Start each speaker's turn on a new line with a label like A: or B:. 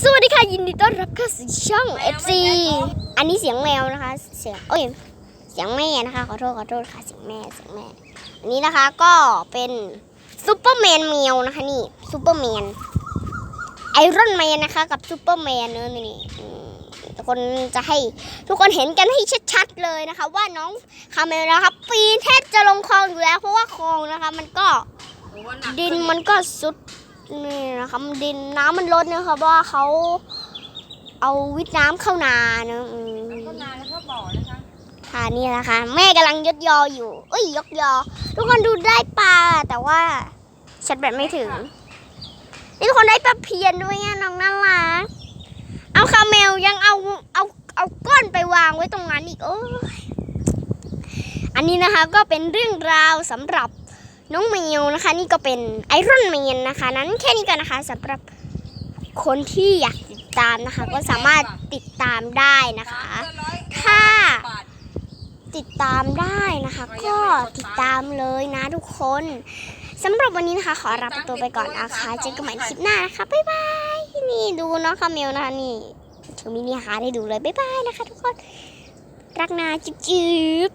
A: สวัสดีค่ะ ยินดีต้อนรับเข้าสู่ช่อง FC อันนี้เสียงแมวนะคะ เสียงเอ้ยเสียงแม่นะคะ ขอโทษขอโทษค่ะเสียงแม่เสียงแม่อันนี้นะคะก็เป็นซูเปอร์แมนแมวนะคะนี่ซูเปอร์แมนไอรอนแมนนะคะกับซูเปอร์แมนเนอะนี่นี่อืมทุกคนจะให้ทุกคนเห็นกันให้ชัดๆเลยนะคะ ว่าน้องคาเมลนะคะปีนแทบจะลงคลองอยู่แล้ว เพราะว่าคลองนะคะ มันก็ดินมันก็สุด นี่นะคะมันดินน้ำมันลดนะคะเพราะว่าเขาเอาวิทน้ำเข้านาเนอะอืม
B: ก็นานแล้วก็บ่อนะคะ
A: ค่ะนี่นะคะ แม่กำลังยดยออยู่เอ้ยยกยอ ทุกคนดูได้ปลาแต่ว่าชัดแบบไม่ถึง นี่ทุกคนได้ปลาเพียนด้วยเนี่ยน้องน่ารักเอาคาเมลยังเอาเอาเอาก้อนไปวางไว้ตรงนั้นอีกโอ้ยอันนี้นะคะก็เป็นเรื่องราวสำหรับ น้องแมวนะคะ นี่ก็เป็นไอรอนแมนนะคะ นั้นแค่นี้กันนะคะสำหรับคนที่อยากติดตามนะคะ ก็สามารถติดตามได้นะคะ ถ้าติดตามได้นะคะ ก็ติดตามเลยนะทุกคนสำหรับวันนี้นะคะ ขอลาไปตัวไปก่อนนะคะเจอกันใหม่คลิปหน้านะคะบ๊ายบายนี่ดูน้องคาเมลนะคะนี่เธอมินิฮาร์ดให้ดูเลยบ๊ายบายนะคะ ทุกคนรักนาจิ๊บจิ๊บ